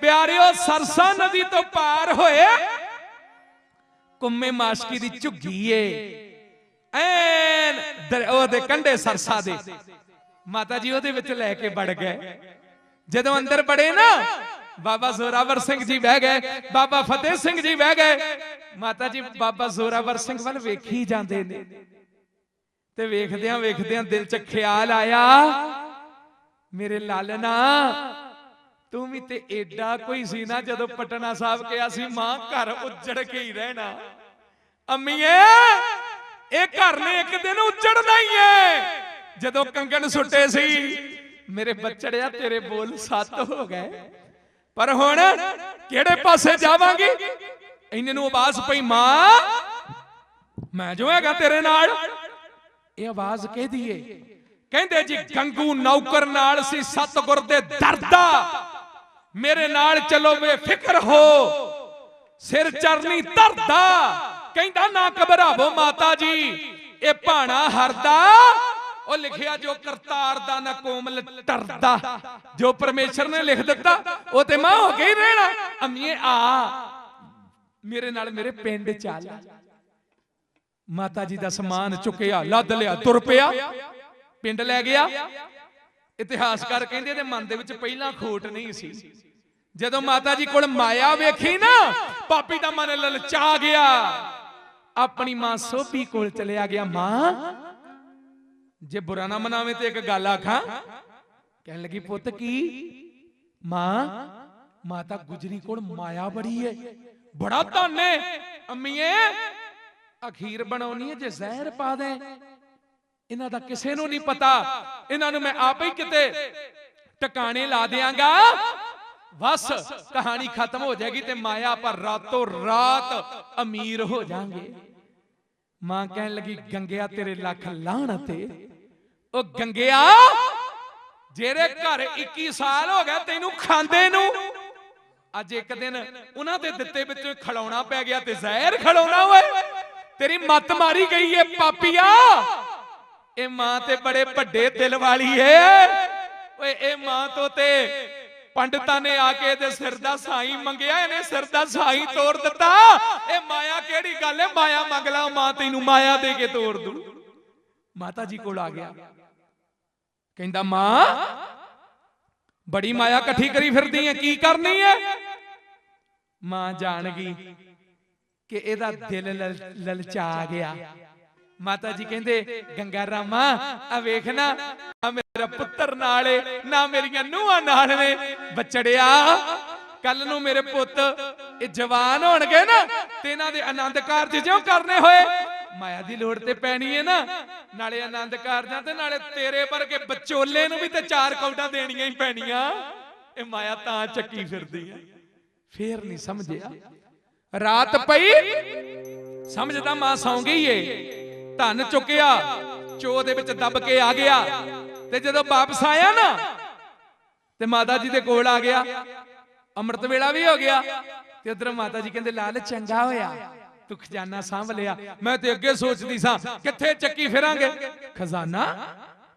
ਪਿਆਰਿਓ, ਸਰਸਾ ਨਦੀ ਤੋਂ ਪਾਰ ਹੋਏ। ਕੁੰਮੇ ਮਾਸ਼ਕੀ ਦੀ ਝੁੱਗੀ ਏ। ਐਨ ਉਹਦੇ ਕੰਢੇ ਸਰਸਾ ਦੇ। ਮਾਤਾ ਜੀ, ਉਹਦੇ ਵਿੱਚ ਲੈ ਕੇ ਵੜ ਗਏ। ਜਦੋਂ ਅੰਦਰ ਬੜੇ ਨਾ, ਬਾਬਾ ਜ਼ੋਰਾਵਰ ਸਿੰਘ ਜੀ ਬਹਿ ਗਏ। ਬਾਬਾ ਫਤਿਹ ਸਿੰਘ ਜੀ ਬਹਿ ਗਏ। ਮਾਤਾ ਜੀ, ਬਾਬਾ ਜ਼ੋਰਾਵਰ ਸਿੰਘ ਵੱਲ ਵੇਖੀ ਜਾਂਦੇ ਨੇ। ਤੇ ਵੇਖਦਿਆਂ ਵੇਖਦਿਆਂ ਦਿਲ 'ਚ ਖਿਆਲ ਆਇਆ, ਮੇਰੇ ਲਾਲਨਾ ਤੂੰ ਵੀ ਤੇ ਏਡਾ ਕੋਈ ਸੀ ਨਾ ਜਦੋਂ ਪਟਨਾ ਸਾਹਿਬ ਕਿਹਾ ਸੀ, ਮਾਂ, ਘਰ ਉੱਜੜ ਕੇ ਹੀ ਰਹਿਣਾ। ਅੰਮੀਏ, ਇਹ ਘਰ ਨੇ ਇੱਕ ਦਿਨ ਉੱਜੜਨਾ ਹੀ ਹੈ ਜਦੋਂ ਕੰਗਣ ਸੁੱਟੇ ਸੀ, ਮੇਰੇ ਬੱਚੜਿਆ, ਤੇਰੇ ਬੋਲ ਸੱਤ ਹੋ ਗਏ। ਪਰ ਹੁਣ ਕਿਹੜੇ ਪਾਸੇ ਜਾਵਾਂਗੇ? ਇਹਨੇ ਨੂੰ ਆਵਾਜ਼ ਪਈ, ਮਾਂ, ਮੈਂ ਜੋ ਹੈਗਾ ਤੇਰੇ ਨਾਲ। ਇਹ ਆਵਾਜ਼ ਕਿਹਦੀ ਏ ਕਹਿੰਦੇ ਜੀ, ਗੰਗੂ ਨੌਕਰ ਨਾਲ ਸੀ, ਸਤਗੁਰ ਦੇ ਦਰਦਾ। ਮੇਰੇ ਨਾਲ ਚਲੋ ਬੇਫਿਕਰ ਹੋ। ਸਿਰ ਚਰਨੀ ਧਰਦਾ। ਕਹਿੰਦਾ, ਨਾ ਘਬਰਾਵੋ ਮਾਤਾ ਜੀ, ਇਹ ਭਾਣਾ ਹਰਦਾ। ਉਹ ਲਿਖਿਆ ਜੋ ਕਰਤਾਰ ਦਾ ਨਾ ਕੋਮਲ ਟਰਦਾ। ਜੋ ਪਰਮੇਸ਼ਰ ਨੇ ਲਿਖ ਦਿੱਤਾ, ਉਹ ਤੇ ਮਾਂ ਹੋ ਕੇ ਹੀ ਰਹਿਣਾ। ਅੰਮੀਏ, ਆ। ਮੇਰੇ ਨਾਲ ਮੇਰੇ ਪਿੰਡ ਚੱਲ। ਮਾਤਾ ਜੀ ਦਾ ਸਮਾਨ ਚੁੱਕਿਆ, ਲੱਦ ਲਿਆ, ਤੁਰ ਪਿਆ। ਪਿੰਡ ਲੈ ਗਿਆ। ਇਤਿਹਾਸਕਾਰ ਕਹਿੰਦੇ ਇਹਦੇ ਮਨ ਦੇ ਵਿੱਚ ਪਹਿਲਾਂ ਖੋਟ ਨਹੀਂ ਸੀ। ਜਦੋਂ ਮਾਤਾ ਜੀ ਕੋਲ ਮਾਇਆ ਵੇਖੀ ਨਾ ਪਾਪੀ ਦਾ ਮਨ ਲਲਚਾ ਗਿਆ। ਆਪਣੀ ਮਾਂ ਸੋਭੀ ਕੋਲ ਚਲਿਆ ਗਿਆ, ਮਾਂ, ਜੇ ਬੁਰਾ ਨਾ ਮਨਾਵੇ ਤੇ ਇੱਕ ਗੱਲ ਆਖਾਂ? ਕਹਿਣ ਲੱਗੀ, ਪੁੱਤ ਕੀ? ਮਾਂ, ਮਾਤਾ ਗੁਜਰੀ ਕੋਲ ਮਾਇਆ ਬੜੀ ਹੈ ਬੜਾ ਧਨ ਏ। ਅੰਮੀਏ, ਅਖੀਰ ਬਣਾਉਣੀ ਹੈ ਜੇ ਜ਼ਹਿਰ ਪਾ ਦੇ। ਇਹਨਾਂ ਦਾ ਕਿਸੇ ਨੂੰ ਨਹੀਂ ਪਤਾ। ਇਹਨਾਂ ਨੂੰ ਮੈਂ ਆਪ ਹੀ ਕਿਤੇ ਟਿਕਾਣੇ ਲਾ ਦਿਆਂਗਾ। ਬਸ ਕਹਾਣੀ ਖਤਮ ਹੋ ਜਾਏਗੀ ਤੇ ਮਾਇਆ ਪਰ ਰਾਤੋਂ ਰਾਤ ਅਮੀਰ ਹੋ ਜਾਾਂਗੇ। ਮਾਂ ਕਹਿਣ ਲੱਗੀ ਗੰਗਿਆ ਤੇਰੇ ਲੱਖ ਲਾਹਣ ਤੇ। ਉਹ ਗੰਗਿਆ ਜਿਹੜੇ ਘਰ 21 ਸਾਲ ਹੋ ਗਿਆ ਤੈਨੂੰ ਖਾਂਦੇ ਨੂੰ। ਅੱਜ ਇੱਕ ਦਿਨ ਉਹਨਾਂ ਦੇ ਦਿੱਤੇ ਵਿੱਚੋਂ ਖਲਾਉਣਾ ਪੈ ਗਿਆ ਤੇ ਜ਼ਹਿਰ ਖਲਾਉਣਾ ਓਏ। ਤੇਰੀ ਮੱਤ ਮਾਰੀ ਗਈ ਏ ਪਾਪੀਆ। ਇਹ ਮਾਂ ਤੇ ਬੜੇ ਵੱਡੇ ਦਿਲ ਵਾਲੀ ਏ। ਓਏ, ਇਹ ਮਾਂ ਤੋਂ ਤੇ ਪੰਡਤਾਂ ਨੇ ਆ ਕੇ ਇਹਦੇ ਸਿਰ ਦਾ ਸਾਈ ਮੰਗਿਆ, ਇਹਨੇ ਸਿਰ ਦਾ ਸਾਈ ਤੋੜ ਦਿੱਤਾ। ਇਹ ਮਾਇਆ ਕਿਹੜੀ ਗੱਲ ਏ? ਮਾਇਆ ਮੰਗ ਲਾ, ਮਾਂ ਤੈਨੂੰ ਮਾਇਆ ਦੇ ਕੇ ਤੋੜ ਦੂ। ਮਾਤਾ ਜੀ ਕੋਲ ਆ ਗਿਆ। ਕਹਿੰਦਾ, ਮਾਂ, ਬੜੀ ਮਾਇਆ ਇਕੱਠੀ ਕਰੀ ਫਿਰਦੀ ਐ ਕੀ ਕਰਨੀ ਐ ਮਾਂ ਜਾਣ ਗਈ ਕਿ ਇਹਦਾ ਦਿਲ ਲਲ- ਲਲਚਾ ਗਿਆ। ਮਾਤਾ ਜੀ ਕਹਿੰਦੇ ਗੰਗਾ ਰਾਮਾ ਆ ਵੇਖਣਾ ਆ ਮੇਰਾ ਪੁੱਤਰ ਨਾਲ ਏ ਨਾ ਮੇਰੀਆਂ ਨੂੰਹਾਂ ਨਾਲ ਨੇ ਬੱਚੜਿਆ। ਕੱਲ ਨੂੰ ਮੇਰੇ ਪੁੱਤ ਇਹ ਜਵਾਨ ਹੋਣਗੇ ਨਾ ਤੇ ਇਹਨਾਂ ਦੇ ਆਨੰਦ ਕਾਰਜ ਜਿਉਂ ਕਰਨੇ ਹੋਏ। ਮਾਇਆ ਦੀ ਲੋੜ ਤੇ ਪੈਣੀ ਹੈ ਨਾ। ਨਾਲੇ ਆਨੰਦ ਕਾਰਜਾਂ ਤੇ ਨਾਲੇ ਤੇਰੇ ਵਰਗੇ ਵਿਚੋਲੇ ਨੂੰ ਵੀ ਤੇ ਚਾਰ ਕੌਡਾਂ ਦੇਣੀਆਂ ਹੀ ਪੈਣੀਆਂ। ਇਹ ਮਾਇਆ ਤਾਂ ਚੱਕੀ ਫਿਰਦੀ ਹੈ ਫੇਰ ਨਹੀਂ ਸਮਝਿਆ। ਰਾਤ ਪਈ। ਸਮਝਦਾ ਮਾਂ ਸੌਂ ਗਈ ਏ। ਧਨ ਚੁੱਕਿਆ ਚੋ ਦੇ ਵਿੱਚ ਦੱਬ ਕੇ ਆ ਗਿਆ। ਤੇ ਜਦੋਂ ਵਾਪਸ ਆਇਆ ਨਾ, ਤੇ ਮਾਤਾ ਜੀ ਦੇ ਕੋਲ ਆ ਗਿਆ। ਅੰਮ੍ਰਿਤ ਵੇਲਾ ਵੀ ਹੋ ਗਿਆ। ਤੇ ਉਧਰ ਮਾਤਾ ਜੀ ਕਹਿੰਦੇ, ਲਾਲ ਚੰਗਾ ਹੋਇਆ। ਤੂੰ ਖਜ਼ਾਨਾ ਸਾਂਭ ਲਿਆ। ਮੈਂ ਤੇ ਅੱਗੇ ਸੋਚਦੀ ਸਾਂ, ਕਿੱਥੇ ਚੱਕੀ ਫਿਰਾਂਗੇ? ਖਜ਼ਾਨਾ?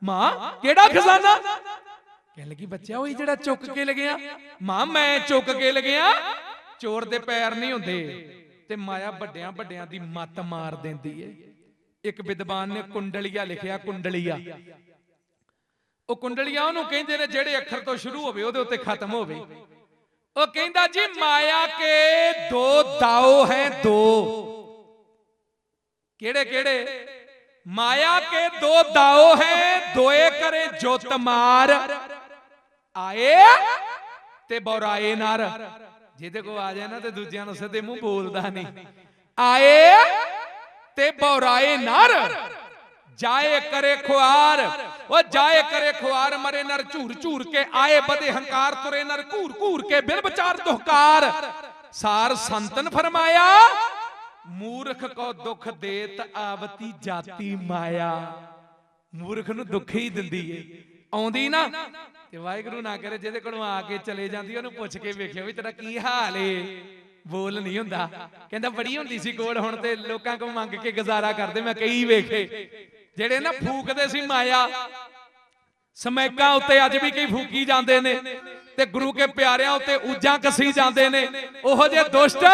ਮਾਂ, ਕਿਹੜਾ ਖਜ਼ਾਨਾ? ਕਹਿਣ ਲੱਗੀ ਬੱਚਾ ਉਹੀ ਜਿਹੜਾ ਚੁੱਕ ਕੇ ਲਗਿਆ। ਮਾਂ, ਮੈਂ ਚੁੱਕ ਕੇ ਲਗਿਆ। ਚੋਰ ਦੇ ਪੈਰ ਨਹੀਂ ਹੁੰਦੇ। ਤੇ ਮਾਇਆ ਵੱਡਿਆਂ ਵੱਡਿਆਂ ਦੀ ਮੱਤ ਮਾਰ ਦਿੰਦੀ ਏ। ਇੱਕ ਵਿਦਵਾਨ ਨੇ ਕੁੰਡਲੀਆ ਲਿਖਿਆ, ਕੁੰਡਲੀਆ। ਉਹ ਕੁੰਡਲੀਆ ਉਹਨੂੰ ਕਹਿੰਦੇ ਨੇ, ਜਿਹੜੇ ਅੱਖਰ ਤੋਂ ਸ਼ੁਰੂ ਹੋਵੇ, ਉਹਦੇ ਉੱਤੇ ਖਤਮ ਹੋਵੇ। ਉਹ ਕਹਿੰਦਾ ਜੀ, ਮਾਇਆ ਕੇ ਦੋ ਦਾਓ ਹੈ ਦੋ। ਕਿਹੜੇ ਕਿਹੜੇ? ਮਾਇਆ ਕੇ ਦੋ ਦਾਓ ਹੈ, ਦੋਏ ਕਰੇ ਜੋਤ ਮਾਰ। ਆਏ ਤੇ ਬੌਰਾਏ ਨਰ। ਜਿਹਦੇ ਕੋ ਆ ਜਾਏ ਨਾ ਤੇ ਦੂਜਿਆਂ ਨੂੰ ਸਿੱਧੇ ਮੂੰਹ ਬੋਲਦਾ ਨਹੀਂ। ਆਏ ਤੇ ਬੌਰਾਏ ਨਰ। ਜਾਏ ਕਰੇ ਖੁਆਰ। ਉਹ ਜਾਏ ਕਰੇ ਖੁਆਰ, ਮਰੇ ਨਰ, ਝੂਰ ਝੂਰ ਕੇ ਆਏ ਬਦੇ ਹੰਕਾਰ ਤੁਰੇ ਨਰ, ਘੂਰ ਘੂਰ ਕੇ ਬਿਨ ਵਿਚਾਰ ਦੁਹਕਾਰ। ਸਾਰ ਸੰਤਨ ਫਰਮਾਇਆ, ਮੂਰਖ ਕੋ ਦੁੱਖ ਦੇਤ ਆਵਤੀ ਜਾਤੀ ਮਾਇਆ। ਮੂਰਖ ਨੂੰ ਦੁੱਖ ਹੀ ਦਿੰਦੀ ਏ। ਆਉਂਦੀ ਨਾ, ਤੇ ਵਾਹਿਗੁਰੂ ਨਾ ਕਰੇ, ਜਿਹਦੇ ਕੋਲੋਂ ਆ ਕੇ ਚਲੇ ਜਾਂਦੀ, ਉਹਨੂੰ ਪੁੱਛ ਕੇ ਵੇਖਿਓ ਵੀ ਤੇਰਾ ਕੀ ਹਾਲ ਏ। ਬੋਲ ਨਹੀਂ ਹੁੰਦਾ। ਕਹਿੰਦਾ ਬੜੀ ਹੁੰਦੀ ਸੀ ਕੋਲ ਹੁਣ ਤੇ ਲੋਕਾਂ ਕੋਲ ਮੰਗ ਕੇ ਗੁਜ਼ਾਰਾ ਕਰਦੇ, ਮੈਂ ਕਈ ਵੇਖੇ। ਜਿਹੜੇ ਨਾ ਫੂਕਦੇ ਸੀ ਮਾਇਆ, ਸਮੈਕਾਂ ਉੱਤੇ ਅੱਜ ਵੀ ਕਈ ਫੂਕੀ ਜਾਂਦੇ ਨੇ ਤੇ ਗੁਰੂ ਕੇ ਪਿਆਰਿਆਂ ਉੱਤੇ ਉਜਾਂ ਕਸੀ ਜਾਂਦੇ ਨੇ। ਉਹੋ ਜੇ ਦੁਸ਼ਟ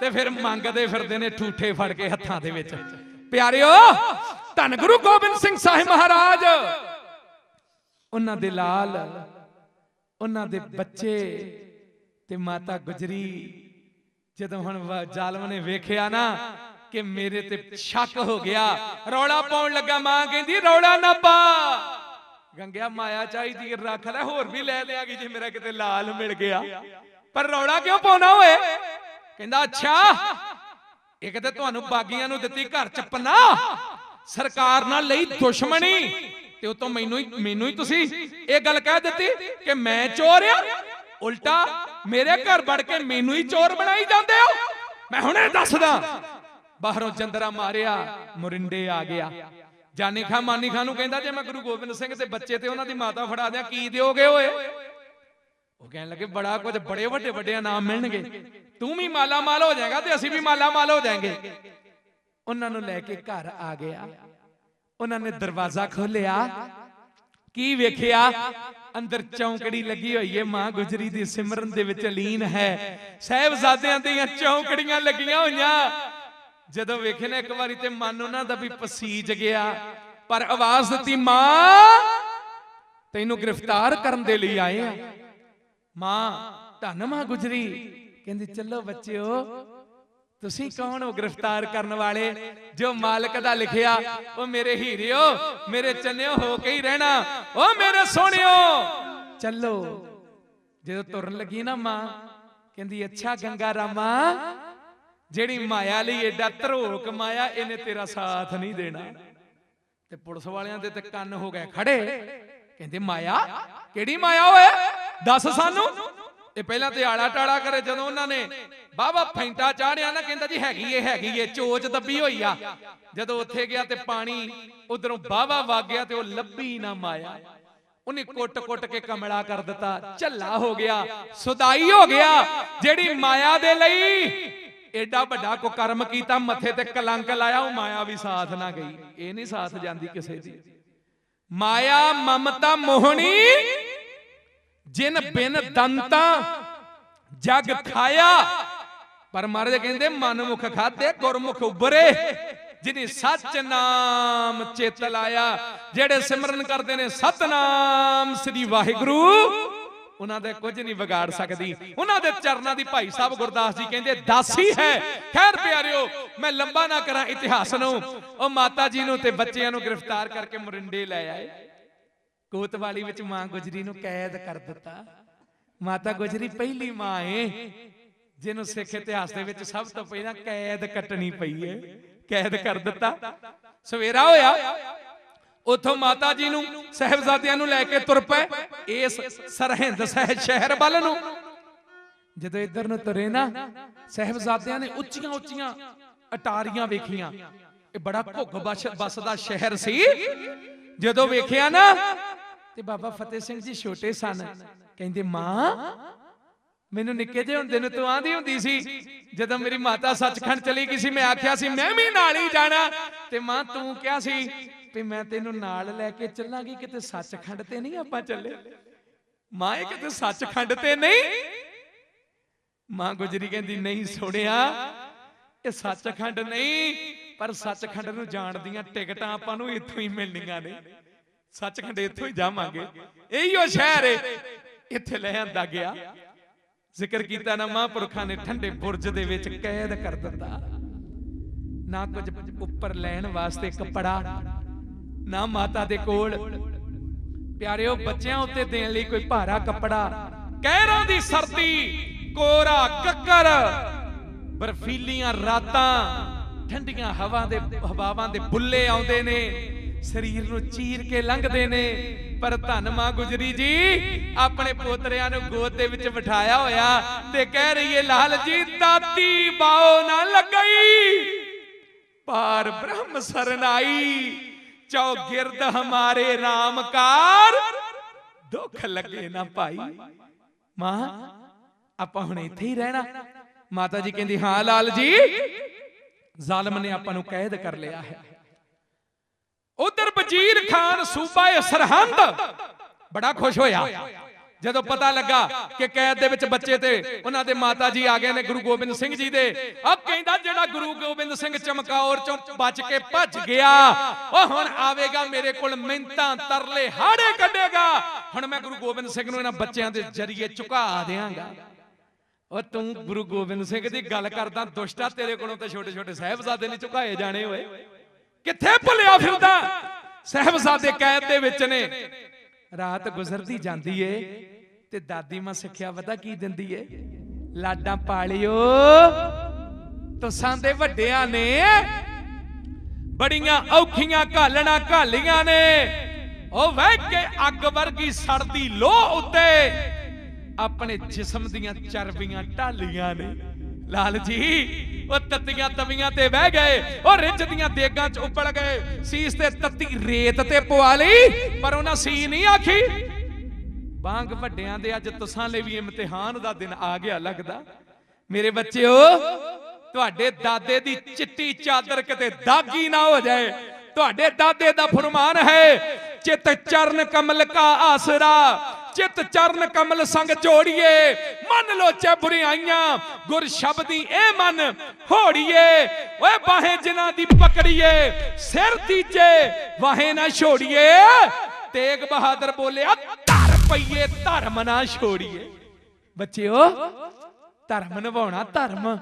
ਤੇ ਫਿਰ ਮੰਗਦੇ ਫਿਰਦੇ ਨੇ ਠੂਠੇ ਫੜ ਕੇ ਹੱਥਾਂ ਦੇ ਵਿੱਚ। ਪਿਆਰਿਓ, ਧੰਨ ਗੁਰੂ ਗੋਬਿੰਦ ਸਿੰਘ ਸਾਹਿਬ ਮਹਾਰਾਜ। ਉਹਨਾਂ ਦੇ ਲਾਲ, ਉਹਨਾਂ ਦੇ ਬੱਚੇ ਤੇ ਮਾਤਾ ਗੁਜਰੀ। ਜਦੋਂ ਹੁਣ ਜ਼ਾਲਮ ਨੇ ਵੇਖਿਆ ਨਾ ਕਿ ਮੇਰੇ ਤੇ ਸ਼ੱਕ ਹੋ ਗਿਆ, ਰੌਲਾ ਪਾਉਣ ਲੱਗਾ, ਮਾਂ ਕਹਿੰਦੀ, ਰੌਲਾ ਨਾ ਪਾ। ਗੰਗਿਆ, ਮਾਇਆ ਚਾਹੀਦੀ ਰੱਖ ਲੈ, ਹੋਰ ਵੀ ਲੈ ਲਿਆਗੀ ਜੇ ਮੇਰਾ ਕਿਤੇ ਲਾਲ ਮਿਲ ਗਿਆ। ਪਰ ਰੌਲਾ ਕਿਉਂ ਪਾਉਣਾ ਓਏ? ਕਹਿੰਦਾ, ਅੱਛਾ, ਇੱਕ ਤੇ ਤੁਹਾਨੂੰ ਬਾਗੀਆਂ ਨੂੰ ਦਿੱਤੀ ਘਰ ਚ ਪਨਾ ਸਰਕਾਰ ਨਾਲ ਲਈ ਦੁਸ਼ਮਣੀ, ਤੇ ਉਤੋਂ ਮੈਨੂੰ ਹੀ ਮੈਨੂੰ ਹੀ ਤੁਸੀਂ ਇਹ ਗੱਲ ਕਹਿ ਦਿੱਤੀ ਕਿ ਮੈਂ ਚੋਰ ਆ? ਉਲਟਾ ਮੇਰੇ ਘਰ ਵੜ ਕੇ ਮੈਨੂੰ ਹੀ ਚੋਰ ਬਣਾਈ ਜਾਂਦੇ ਹੋ? ਮੈਂ ਹੁਣੇ ਦੱਸਦਾ। ਬਾਹਰੋਂ ਜੰਦਰਾ ਮਾਰਿਆ, ਮੁਰਿੰਡੇ ਆ ਗਿਆ। ਜਾਨੀ ਖਾਂ, ਮਾਨੀ ਖਾਂ ਨੂੰ ਕਹਿੰਦਾ, ਜੇ ਮੈਂ ਗੁਰੂ ਗੋਬਿੰਦ ਸਿੰਘ ਤੇ ਬੱਚੇ ਤੇ ਉਹਨਾਂ ਦੀ ਮਾਤਾ ਫੜਾ ਦਿਆਂ, ਕੀ ਦਿਓਗੇ ਓਏ? ਉਹ ਕਹਿਣ ਲੱਗੇ, ਬੜਾ ਕੁਝ, ਬੜੇ ਵੱਡੇ ਵੱਡੇ ਇਨਾਮ ਮਿਲਣਗੇ। ਤੂੰ ਵੀ ਮਾਲਾ ਮਾਲ ਹੋ ਜਾਏਗਾ ਤੇ ਅਸੀਂ ਵੀ ਮਾਲਾ ਮਾਲ ਹੋ ਜਾਾਂਗੇ ਉਹਨਾਂ ਨੂੰ ਲੈ ਕੇ ਘਰ ਆ ਗਿਆ। ਉਹਨਾਂ ਨੇ ਦਰਵਾਜ਼ਾ ਖੋਲਿਆ ਕੀ ਵੇਖਿਆ? ਅੰਦਰ ਚੌਂਕੜੀ ਲੱਗੀ ਹੋਈ ਏ ਮਾਂ ਗੁਜਰੀ ਦੀ, ਸਿਮਰਨ ਦੇ ਵਿੱਚ ਲੀਨ ਹੈ। ਸਹਿਬਜ਼ਾਦਿਆਂ ਦੀਆਂ ਚੌਂਕੜੀਆਂ ਲੱਗੀਆਂ ਹੋਈਆਂ। ਜਦੋਂ ਵੇਖੇ ਨਾ ਇੱਕ ਵਾਰੀ ਤੇ ਮਨ ਉਹਨਾਂ ਦਾ ਵੀ ਪਸੀਜ ਗਿਆ। ਪਰ ਆਵਾਜ਼ ਦਿੱਤੀ, ਮਾਂ, ਤੈਨੂੰ ਗ੍ਰਿਫਤਾਰ ਕਰਨ ਦੇ ਲਈ ਆਏ ਆ। ਮਾਂ, ਧੰਨ ਮਾਂ ਗੁਜਰੀ। ਕਹਿੰਦੀ, ਚੱਲੋ ਬੱਚਿਓ ਤੁਸੀਂ ਕੌਣ ਹੋ ਗ੍ਰਿਫਤਾਰ ਕਰਨ ਵਾਲੇ? ਜੋ ਮਾਲਕ ਦਾ ਲਿਖਿਆ ਉਹ ਮੇਰੇ ਹੀਰਿਓ ਮੇਰੇ ਚੰਨਿਓ ਹੋ ਕੇ ਹੀ ਰਹਿਣਾ। ਉਹ ਮੇਰੇ ਸੋਹਣਿਓ। ਚੱਲੋ। ਜਦੋਂ ਤੁਰਨ ਲੱਗੀ ਨਾ ਮਾਂ ਕਹਿੰਦੀ ਅੱਛਾ ਗੰਗਾ ਰਾਮਾ ਜਿਹੜੀ ਮਾਇਆ ਲਈ ਏਡਾ ਧਰੋਕ ਮਾਇਆ ਇਹਨੇ ਤੇਰਾ ਸਾਥ ਨਹੀਂ ਦੇਣਾ। ਤੇ ਪੁਲਿਸ ਵਾਲਿਆਂ ਦੇ ਤੇ ਕੰਨ ਹੋ ਗਏ ਖੜੇ। ਕਹਿੰਦੇ ਮਾਇਆ ਕਿਹੜੀ ਮਾਇਆ ਓਏ? ਦੱਸ ਸਾਨੂੰ। ਇਹ ਪਹਿਲਾਂ ਤੇ ਆਲਾ ਟਾਲਾ ਕਰੇ ਜਦੋਂ ਉਹਨਾਂ ਨੇ, ਬਾਬਾ ਫੈਂਟਾ ਚਾੜਿਆ ਨਾ, ਕਹਿੰਦਾ ਜੀ ਹੈਗੀ ਏ ਹੈਗੀ ਏ, ਚੋਚ ਦੱਬੀ ਹੋਈ ਆ। ਜਦੋਂ ਉੱਥੇ ਗਿਆ ਤੇ ਪਾਣੀ ਉਧਰੋਂ ਬਾਵਾ ਵਗ ਗਿਆ ਤੇ ਉਹ ਲੱਭੀ ਨਾ ਮਾਇਆ। ਉਹਨੇ ਕੁੱਟ-ਕੁੱਟ ਕੇ ਕਮਲਾ ਕਰ ਦਿੱਤਾ, ਝੱਲਾ ਹੋ ਗਿਆ, ਸੁਦਾਈ ਹੋ ਗਿਆ, ਜਿਹੜੀ ਮਾਇਆ ਦੇ ਲਈ ਐਡਾ ਵੱਡਾ ਕੋ ਕਰਮ ਕੀਤਾ, ਮੱਥੇ ਤੇ ਕਲੰਕ ਲਾਇਆ, ਉਹ ਮਾਇਆ ਵੀ ਸਾਥ ਨਾ ਗਈ। ਇਹ ਨਹੀਂ ਸਾਥ ਜਾਂਦੀ ਕਿਸੇ ਦੀ। ਮਾਇਆ ਮਮਤਾ ਮੋਹਣੀ ਜਿਨ ਬਿਨ ਦੰਤਾ ਜਗ ਖਾਇਆ। ਪਰ ਮਹਾਰਾਜ ਕਹਿੰਦੇ ਮਨਮੁਖ ਖਾਦੇ ਗੁਰਮੁਖ ਉਬਰੇ ਜਿਨੇ ਸੱਚ ਨਾਮ ਚਿਤ ਲਾਇਆ। ਜਿਹੜੇ ਸਿਮਰਨ ਕਰਦੇ ਨੇ ਸਤਨਾਮ ਸ੍ਰੀ ਵਾਹਿਗੁਰੂ। ਉਹਨਾਂ ਦੇ ਕੁਝ ਨਹੀਂ ਵਿਗਾੜ ਸਕਦੀ। ਉਹਨਾਂ ਦੇ ਚਰਨਾਂ ਦੀ ਭਾਈ ਸਾਹਿਬ ਗੁਰਦਾਸ ਜੀ ਕਹਿੰਦੇ ਦਾਸੀ ਹੈ। ਖੈਰ ਪਿਆਰਿਓ ਮੈਂ ਲੰਬਾ ਨਾ ਕਰਾਂ ਇਤਿਹਾਸ ਨੂੰ। ਉਹ ਮਾਤਾ ਜੀ ਨੂੰ ਤੇ ਬੱਚਿਆਂ ਨੂੰ ਗ੍ਰਿਫਤਾਰ ਕਰਕੇ ਮੁਰਿੰਡੇ ਲੈ ਆਏ। ਕੋਤਵਾਲੀ ਵਿੱਚ ਮਾਂ ਗੁਜਰੀ ਨੂੰ ਕੈਦ ਕਰ ਦਿੱਤਾ। ਮਾਤਾ ਗੁਜਰੀ ਪਹਿਲੀ ਮਾਂ ਏ, ਜਿਹਨੂੰ ਸਿੱਖ ਇਤਿਹਾਸ ਦੇ ਵਿੱਚ ਸਭ ਤੋਂ ਪਹਿਲਾਂ ਕੈਦ ਕੱਟਣੀ ਪਈ ਏ। ਕੈਦ ਕਰ ਦਿੱਤਾ। ਸਵੇਰਾ ਹੋਇਆ, ਉਥੋਂ ਮਾਤਾ ਜੀ ਨੂੰ, ਸਹਿਬਜ਼ਾਦਿਆਂ ਨੂੰ ਲੈ ਕੇ ਤੁਰ ਪਏ ਇਸ ਸਰਹਿੰਦ ਸਹਿ ਸ਼ਹਿਰ ਵੱਲ ਨੂੰ। ਜਦੋਂ ਇੱਧਰ ਨੂੰ ਤੁਰੇ ਨਾ, ਸਹਿਬਜ਼ਾਦਿਆਂ ਨੇ ਉੱਚੀਆਂ ਉੱਚੀਆਂ ਅਟਾਰੀਆਂ ਵੇਖੀਆਂ। ਇਹ ਬੜਾ ਘੁੱਗ ਬਸ ਬਸਦਾ ਸ਼ਹਿਰ ਸੀ। ਜਦੋਂ ਵੇਖਿਆ ਨਾ ਤੇ ਬਾਬਾ ਫਤਿਹ ਸਿੰਘ ਜੀ ਛੋਟੇ ਸਨ। ਕਹਿੰਦੇ ਮਾਂ ਮੈਨੂੰ ਨਿੱਕੇ ਜਿਹੇ ਹੁੰਦੇ ਨੂੰ ਤੂੰ ਆਂਦੀ ਹੁੰਦੀ ਸੀ। ਜਦੋਂ ਮੇਰੀ ਮਾਤਾ ਸੱਚਖੰਡ ਚਲੀ ਗਈ ਸੀ ਮੈਂ ਆਖਿਆ ਸੀ ਮੈਂ ਵੀ ਨਾਲ ਹੀ ਜਾਣਾ। ਤੇ ਮਾਂ ਤੂੰ ਕਿਹਾ ਸੀ ਵੀ ਮੈਂ ਤੈਨੂੰ ਨਾਲ ਲੈ ਕੇ ਚੱਲਾਂਗੀ ਕਿਤੇ ਸੱਚਖੰਡ ਤੇ ਨਹੀਂ ਆਪਾਂ ਚੱਲੇ। ਮਾਂ ਇਹ ਕਿਤੇ ਸੱਚਖੰਡ ਤੇ ਨਹੀਂ? ਮਾਂ ਗੁਜਰੀ ਕਹਿੰਦੀ ਨਹੀਂ ਸੋਹਣਿਆ ਇਹ ਸੱਚਖੰਡ ਨਹੀਂ ਪਰ ਸੱਚਖੰਡ ਨੂੰ ਜਾਣ ਦੀਆਂ ਟਿਕਟਾਂ ਆਪਾਂ ਨੂੰ ਇੱਥੋਂ ਹੀ ਮਿਲਣੀਆਂ ਨੇ। ਸੱਚਖੰਡ ਇੱਥੋਂ ਹੀ ਜਾਵਾਂਗੇ। ਇਹੀ ਉਹ ਸ਼ਹਿਰ ਏ। ਇੱਥੇ ਲੈ ਆਂਦਾ ਗਿਆ। ਜ਼ਿਕਰ ਕੀਤਾ ਨਾ ਮਹਾਂਪੁਰਖਾਂ ਨੇ ਠੰਡੇ ਬੁਰਜ ਦੇ ਵਿੱਚ ਕੈਦ ਕਰ ਦਿੱਤਾ। ਨਾ ਕੁਝ ਉੱਪਰ ਲੈਣ ਵਾਸਤੇ ਕੱਪੜਾ ਨਾ ਮਾਤਾ ਦੇ ਕੋਲ। ਪਿਆਰਿਓ ਬੱਚਿਆਂ ਉੱਤੇ ਦੇਣ ਲਈ ਕੋਈ ਭਾਰਾ ਕੱਪੜਾ। ਕਹਿਰਾਂ ਦੀ ਸਰਦੀ ਕੋਰਾ ਕੱਕਰ ਬਰਫੀਲੀਆਂ ਰਾਤਾਂ ਠੰਡੀਆਂ ਹਵਾ ਦੇ ਹਵਾਵਾਂ ਦੇ ਬੁੱਲੇ ਆਉਂਦੇ ਨੇ। ਸਰੀਰ ਨੂੰ ਚੀਰ ਕੇ ਲੰਘਦੇ ਨੇ। ਪਰ ਧੰਨ ਮਾਂ ਗੁਜਰੀ ਜੀ, ਆਪਣੇ ਪੋਤਰਿਆਂ ਨੂੰ ਗੋਦ ਦੇ ਵਿੱਚ ਬਿਠਾਇਆ ਹੋਇਆ ਤੇ ਕਹਿ ਰਹੀ ਏ, ਲਾਲ ਜੀ, ਦਾਤੀ ਬਾਓ ਨਾ ਲੱਗਈ ਪਾਰ ਬ੍ਰਹਮ ਸਰਨਾਈ ਚੌ ਗਿਰਦ ਹਮਾਰੇ ਰਾਮਕਾਰ ਦੁੱਖ ਲੱਗੇ ਨਾ ਭਾਈ। ਮਾਂ, ਆਪਾਂ ਹੁਣ ਇੱਥੇ ਹੀ ਰਹਿਣਾ। ਮਾਤਾ ਜੀ ਕਹਿੰਦੀ, ਹਾਂ ਲਾਲ ਜੀ, ਜ਼ਾਲਮ ਨੇ ਆਪਾਂ ਨੂੰ ਕੈਦ ਕਰ ਲਿਆ ਹੈ। ਉਧਰ ਵਜ਼ੀਰ ਖਾਨ ਸੂਬਾ ਸਰਹੰਦ। ਬੜਾ ਖੁਸ਼ ਹੋਇਆ। ਜਦੋਂ ਪਤਾ ਲੱਗਾ ਕਿ ਕੈਦ ਦੇ ਵਿੱਚ ਬੱਚੇ ਤੇ ਉਹਨਾਂ ਦੇ ਮਾਤਾ ਜੀ ਆ ਗਏ ਨੇ ਗੁਰੂ ਗੋਬਿੰਦ ਸਿੰਘ ਜੀ ਦੇ ਆ ਕਹਿੰਦਾ ਜਿਹੜਾ ਗੁਰੂ ਗੋਬਿੰਦ ਸਿੰਘ ਚਮਕੌਰ ਚੋਂ ਬਚ ਕੇ ਭੱਜ ਗਿਆ, ਉਹ ਹੁਣ ਆਵੇਗਾ ਮੇਰੇ ਕੋਲ ਮਿੰਤਾਂ ਤਰਲੇ ਹਾੜੇ ਕੱਢੇਗਾ। ਹੁਣ ਮੈਂ ਗੁਰੂ ਗੋਬਿੰਦ ਸਿੰਘ ਨੂੰ ਇਹਨਾਂ ਬੱਚਿਆਂ ਦੇ ਜਰੀਏ ਝੁਕਾ ਦੇਵਾਂਗਾ ਉਹ ਤੂੰ ਗੁਰੂ ਗੋਬਿੰਦ ਸਿੰਘ ਦੀ ਗੱਲ ਕਰਦਾ, ਦੁਸ਼ਟਾ ਤੇਰੇ ਕੋਲੋਂ ਤੇ ਛੋਟੇ ਛੋਟੇ ਸਾਹਿਬਜ਼ਾਦੇ ਨਹੀਂ ਚੁਕਾਏ ਜਾਣੇ ਓਏ। ਕਿੱਥੇ ਭੁੱਲਿਆ ਫਿਰਦਾ? ਸਾਹਿਬਜ਼ਾਦੇ ਕੈਦ ਦੇ ਵਿੱਚ ਨੇ। ਰਾਤ ਗੁਜ਼ਰਦੀ ਜਾਂਦੀ ਏ ਤੇ ਦਾਦੀ ਮਾਂ ਸਿੱਖਿਆ ਪਤਾ ਕੀ ਦਿੰਦੀ ਏ? ਲਾਡਾਂ ਪਾਲਿਓ, ਤੁਸਾਂ ਦੇ ਵੱਡਿਆਂ ਨੇ ਬੜੀਆਂ ਔਖੀਆਂ ਘਾਲਣਾ ਘਾਲੀਆਂ ਨੇ। ਉਹ ਵਹਿ ਕੇ ਅੱਗ ਵਰਗੀ ਸੜਦੀ ਲੋਹ ਉੱਤੇ ਆਪਣੇ ਜਿਸਮ ਦੀਆਂ ਚਰਬੀਆਂ ਢਾਲੀਆਂ ਨੇ। ਲਾਲ ਜੀ ਉਹ ਤੱਤੀਆਂ ਤਵੀਆਂ ਤੇ ਬਹਿ ਗਏ, ਉਹ ਰਿੱਝ ਦੀਆਂ ਦੇਗਾਂ 'ਚ ਉੱਬਲ ਗਏ। ਸੀਸ ਤੇ ਤੱਤੀ ਰੇਤ ਤੇ ਪਵਾ ਲਈ, ਪਰ ਉਹਨਾਂ ਸੀ ਨਹੀਂ ਆਖੀ। ਬਾਂਗ ਵੱਡਿਆਂ ਦੇ ਅੱਜ ਤੁਸਾਂ ਲਈ ਵੀ ਇਮਤਿਹਾਨ ਦਾ ਦਿਨ ਆ ਗਿਆ ਲੱਗਦਾ। ਮੇਰੇ ਬੱਚਿਓ, ਤੁਹਾਡੇ ਦਾਦੇ ਦੀ ਚਿੱਟੀ ਚਾਦਰ ਕਿਤੇ ਦਾਗੀ ਨਾ ਹੋ ਜਾਏ। ਤੁਹਾਡੇ ਦਾਦੇ ਦਾ ਫਰਮਾਨ ਹੈ, ਚਿਤ ਚਰਨ ਕਮਲ ਕਾ ਆਸਰਾ ਚਿਤ ਚਰਨ ਕਮਲ ਸੰਗ ਜੋੜੀਏ ਮਨ ਲੋਚੇ ਬੁਰੀਆਈਆਂ ਗੁਰ ਸ਼ਬਦੀ ਇਹ ਮਨ ਹੋੜੀਏ। ਓਏ ਬਾਹੇ ਜਿਨ੍ਹਾਂ ਦੀ ਪਕੜੀਏ, ਸਿਰ ਤੀਜੇ, ਵਾਹੇ ਨਾ ਛੋੜੀਏ। ਤੇਗ ਬਹਾਦਰ ਬੋਲਿਆ ਧਰ ਪਈਏ, ਧਰਮ ਨਾ ਛੋੜੀਏ। ਬੱਚਿਓ, ਧਰਮ ਨਿਭਾਉਣਾ ਧਰਮ।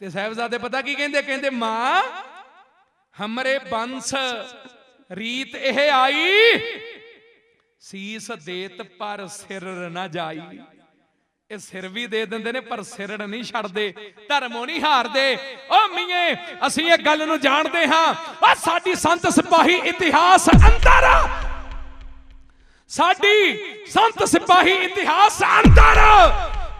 ਤੇ ਸਾਹਿਬਜ਼ਾਦੇ ਪਤਾ ਕੀ ਕਹਿੰਦੇ? ਕਹਿੰਦੇ, ਮਾਂ, ਹਮਰੇ ਬੰਸ, ਰੀਤ ਇਹ ਆਈ। ਸੀਸ ਦੇਤ ਪਰ ਸਿਰ ਨਾ ਜਾਈ। ਇਹ ਸਿਰ ਵੀ ਦੇ ਦਿੰਦੇ ਨੇ, ਪਰ ਸਿਰੜ ਨਹੀਂ ਛੱਡਦੇ। ਧਰਮੋਂ ਨਹੀਂ ਹਾਰਦੇ। ਓ ਮੀਏ, ਅਸੀਂ ਇਹ ਗੱਲ ਨੂੰ ਜਾਣਦੇ ਹਾਂ। ਆ ਸਾਡੀ ਸੰਤ ਸਿਪਾਹੀ ਇਤਿਹਾਸ ਅੰਦਰ ਸਾਡੀ ਸੰਤ ਸਿਪਾਹੀ ਇਤਿਹਾਸ ਅੰਦਰ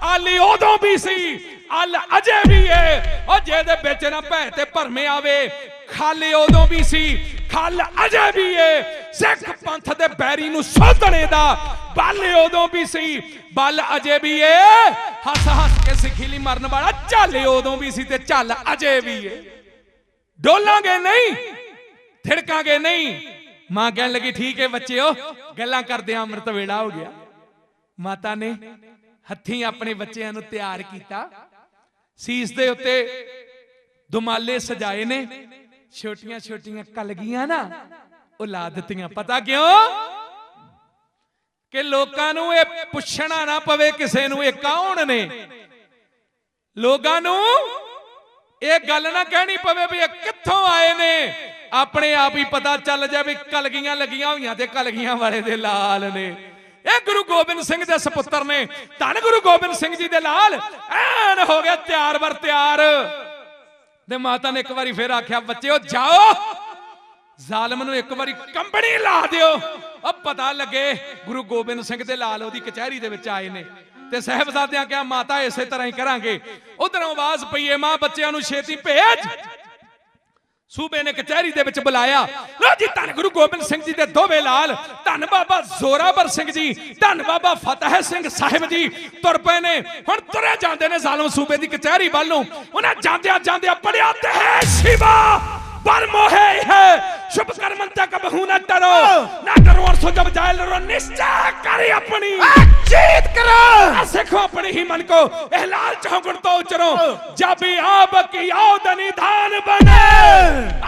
ਆਲੀ ਉਦੋਂ ਵੀ ਸੀ, ਅਲ ਅਜੇ ਵੀ ਏ। ਉਹ ਜਿਹਦੇ ਵਿੱਚ ਨਾ ਭੈ ਤੇ ਭਰਮੇ ਆਵੇ, ਖਾਲੀ ਉਦੋਂ ਵੀ ਸੀ, ਖਲ ਅਜੇ ਵੀ ਏ। ਸਿੱਖ ਪੰਥ ਦੇ ਬੈਰੀ ਨੂੰ ਸੋਧਣੇ ਦਾ ਬਲ ਉਦੋਂ ਵੀ ਸੀ, ਬਲ ਅਜੇ ਵੀ ਹੈ ਹੱਸ ਹੱਸ ਕੇ ਸਿੱਖੀ ਲਈ ਮਰਨ ਵਾਲਾ ਚੱਲ ਉਦੋਂ ਵੀ ਸੀ ਤੇ ਚੱਲ ਅਜੇ ਵੀ ਹੈ ਡੋਲਾਂਗੇ ਨਹੀਂ, ਥਿੜਕਾਂਗੇ ਨਹੀਂ। ਮਾਂ ਕਹਿਣ ਲੱਗੀ, ਠੀਕ ਹੈ ਬੱਚਿਓ, ਗੱਲਾਂ ਕਰਦੇ ਅੰਮ੍ਰਿਤ ਵੇਲਾ ਹੋ ਗਿਆ। ਮਾਤਾ ਨੇ ਹੱਥੀਂ ਆਪਣੇ ਬੱਚਿਆਂ ਨੂੰ ਤਿਆਰ ਕੀਤਾ। ਸੀਸ ਦੇ ਉੱਤੇ ਦੁਮਾਲੇ ਸਜਾਏ ਨੇ। ਛੋਟੀਆਂ ਛੋਟੀਆਂ ਕਲਗੀਆਂ ਨਾ। ਉਹ ਲਾ ਦਿੱਤੀਆਂ। ਪਤਾ ਕਿਉਂ? ਕਿ ਲੋਕਾਂ ਨੂੰ ਇਹ ਪੁੱਛਣਾ ਨਾ ਪਵੇ ਕਿਸੇ ਨੂੰ ਇਹ ਕੌਣ ਨੇ। ਲੋਕਾਂ ਨੂੰ ਇਹ ਗੱਲ ਨਾ ਕਹਿਣੀ ਪਵੇ ਵੀ ਇਹ ਕਿੱਥੋਂ ਆਏ ਨੇ। ਆਪਣੇ ਆਪ ਹੀ ਪਤਾ ਚੱਲ ਜਾਵੇ ਕਲਗੀਆਂ ਲੱਗੀਆਂ ਹੋਈਆਂ ਤੇ ਕਲਗੀਆਂ ਵਾਲੇ ਦੇ ਲਾਲ ਨੇ। ਇਹ ਗੁਰੂ ਗੋਬਿੰਦ ਸਿੰਘ ਦੇ ਸੁਪੁੱਤਰ ਨੇ। ਧੰਨ ਗੁਰੂ ਗੋਬਿੰਦ ਸਿੰਘ ਜੀ ਦੇ ਲਾਲ। ਐਨ ਹੋ ਗਿਆ ਤਿਆਰ ਬਰ ਤਿਆਰ। ਤੇ ਮਾਤਾ ਨੇ ਇੱਕ ਵਾਰੀ ਫੇਰ ਆਖਿਆ ਬੱਚਿਓ ਜਾਓ। ਜ਼ਾਲਮ ਨੂੰ ਇੱਕ ਵਾਰੀ ਕੰਬਣੀ ਲਾ ਦਿਓ। ਉਹ ਪਤਾ ਲੱਗੇ ਗੁਰੂ ਗੋਬਿੰਦ ਸਿੰਘ ਦੇ ਲਾਲ ਉਹਦੀ ਕਚਹਿਰੀ ਦੇ ਵਿੱਚ ਆਏ ਨੇ। ਤੇ ਸਹਿਬਜ਼ਾਦਿਆਂ ਕਿਹਾ, ਮਾਤਾ, ਇਸੇ ਤਰ੍ਹਾਂ ਹੀ ਕਰਾਂਗੇ। ਉਧਰੋਂ ਆਵਾਜ਼ ਪਈ ਏ, ਮਾਂ, ਬੱਚਿਆਂ ਨੂੰ ਛੇਤੀ ਭੇਜ। ਸੂਬੇ ਨੇ ਕਚਹਿਰੀ ਦੇ ਵਿੱਚ ਬੁਲਾਇਆ। ਲੋ ਜੀ, ਧੰਨ ਗੁਰੂ ਗੋਬਿੰਦ ਸਿੰਘ ਜੀ ਦੇ ਦੋਵੇਂ ਲਾਲ, ਧੰਨ ਬਾਬਾ ਜ਼ੋਰਾਵਰ ਸਿੰਘ ਜੀ, ਧੰਨ ਬਾਬਾ ਫਤਿਹ ਸਿੰਘ ਸਾਹਿਬ ਜੀ ਤੁਰ ਪਏ ਨੇ। ਹੁਣ ਤੁਰੇ ਜਾਂਦੇ ਨੇ ਜ਼ਾਲਮ ਸੂਬੇ ਦੀ ਕਚਹਿਰੀ ਵੱਲ ਨੂੰ। ਉਹਨਾਂ ਜਾਂਦਿਆਂ ਜਾਂਦਿਆਂ ਪੜਿਆ ਤੇ ਹੈ ਸ਼ਿਵਾ। पर मोहे है शुभ कर्म तक बहु न डरो न डरो और सो जब जाए लड़ो निश्चय करी अपनी जीत करो सिखो अपने ही मन को एहलाल चौगुण तो उचरो जब आब की आउदनी धान बने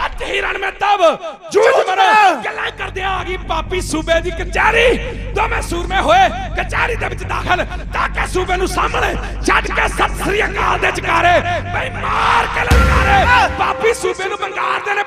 अत हिरण में तब जूझ मरो गल्ला कर दिया आगी पापी सूबे ਦੀ ਕਚਹਿਰੀ ਦੋਵੇਂ ਸੂਰਮੇ ਹੋਏ ਕਚਹਿਰੀ ਦੇ ਵਿੱਚ ਦਾਖਲ ਤਾਂ ਕਿ ਸੂਬੇ ਨੂੰ ਸਾਹਮਣੇ ਛੱਡ ਕੇ ਸਤਿ ਸ੍ਰੀ ਅਕਾਲ ਦੇ ਜਕਾਰੇ ਬਈ ਸੂਬੇ ਨੂੰ ਬੰਗਾਰਦੇ ਨੇ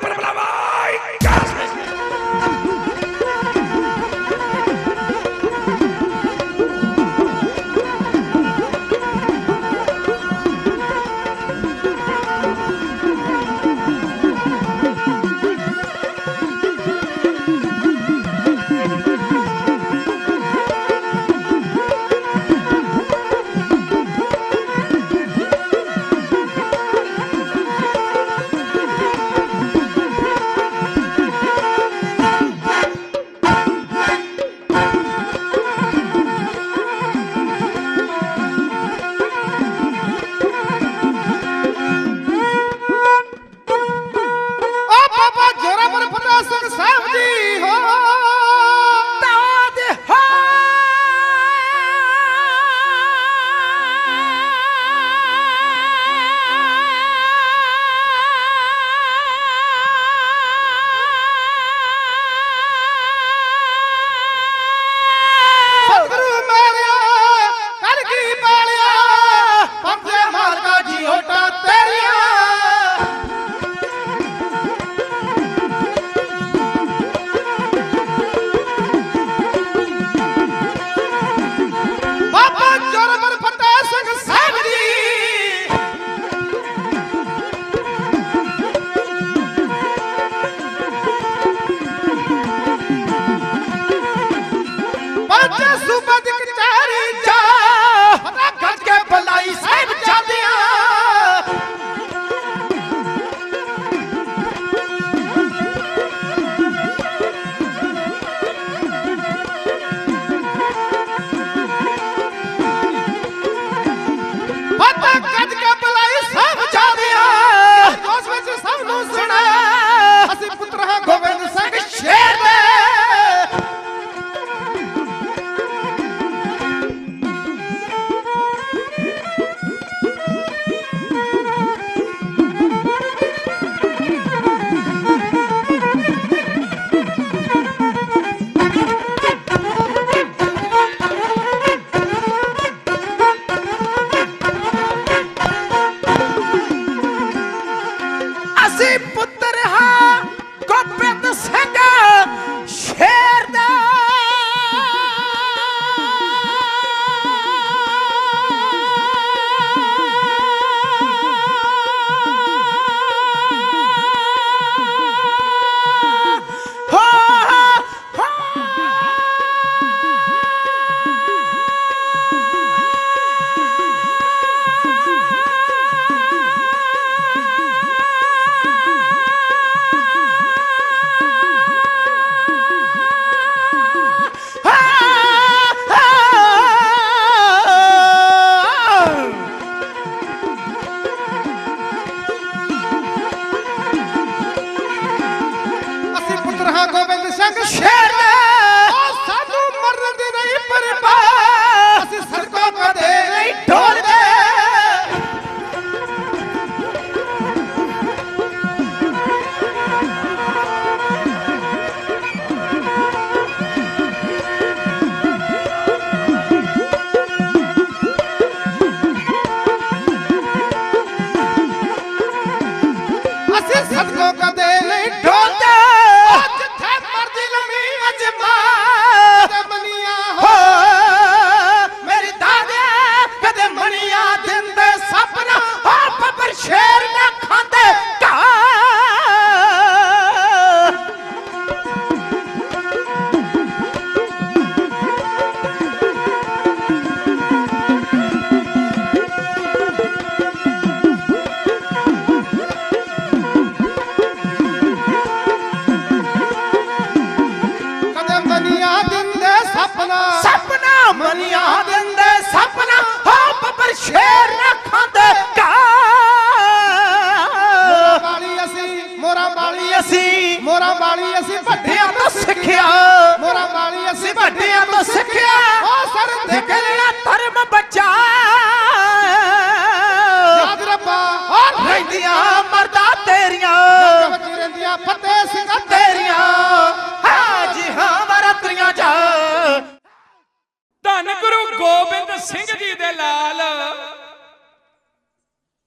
Suba pode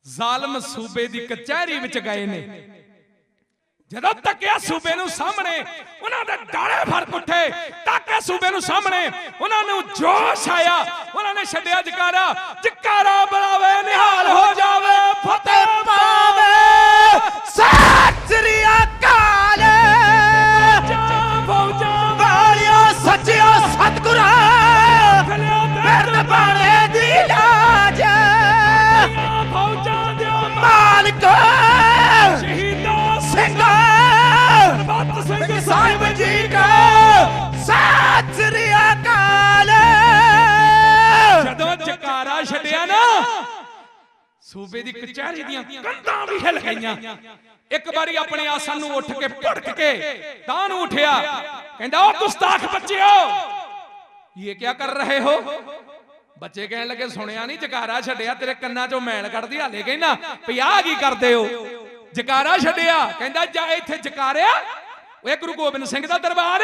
ਜ਼ਾਲਮ ਸੂਬੇ ਦੀ ਕਚਹਿਰੀ ਵਿੱਚ ਗਏ ਨੇ। ਜਦੋਂ ਤੱਕਿਆ ਸੂਬੇ ਨੂੰ ਸਾਹਮਣੇ, ਉਹਨਾਂ ਦੇ ਡਾਲੇ ਫ਼ਰਕ ਉੱਠੇ ਤੱਕਿਆ ਸੂਬੇ ਨੂੰ ਸਾਹਮਣੇ, ਉਹਨਾਂ ਨੂੰ ਜੋਸ਼ ਆਇਆ। ਉਹਨਾਂ ਨੇ ਛੱਡਿਆ ਜਕਾਰਾ ਜਕਾਰਾ ਬੁਲਾਵੇ, ਨਿਹਾਲ ਹੋ ਜਾਵੇ, ਫਤਿਹ। ਸੂਬੇ ਦੀ ਕਚਹਿਰੀ ਦੀਆਂ ਕੰਧਾਂ ਵੀ ਹਿਲ ਗਈਆਂ। ਇੱਕ ਵਾਰੀ ਆਪਣੇ ਆਸਨ ਨੂੰ ਉੱਠ ਕੇ ਭੜਕ ਕੇ ਤਾਂ ਨੂੰ ਉਠਿਆ। ਕਹਿੰਦਾ ਉਹ ਗੁਸਤਾਖ ਬੱਚਿਓ ਇਹ ਕੀ ਕਰ ਰਹੇ ਹੋ? ਬੱਚੇ ਕਹਿਣ ਲੱਗੇ ਸੁਣਿਆ ਨਹੀਂ ਜਕਾਰਾ ਛੱਡਿਆ ਤੇਰੇ ਕੰਨਾਂ 'ਚੋਂ ਮੈਲ ਕੱਢਦੀ ਹਾਲੇ ਕਹਿੰਦਾ ਵੀ ਆਹ ਕੀ ਕਰਦੇ ਹੋ? ਜਕਾਰਾ ਛੱਡਿਆ? ਕਹਿੰਦਾ ਜਾ ਇੱਥੇ ਜਕਾਰਿਆ। ਓਏ ਗੁਰੂ ਗੋਬਿੰਦ ਸਿੰਘ ਦਾ ਦਰਬਾਰ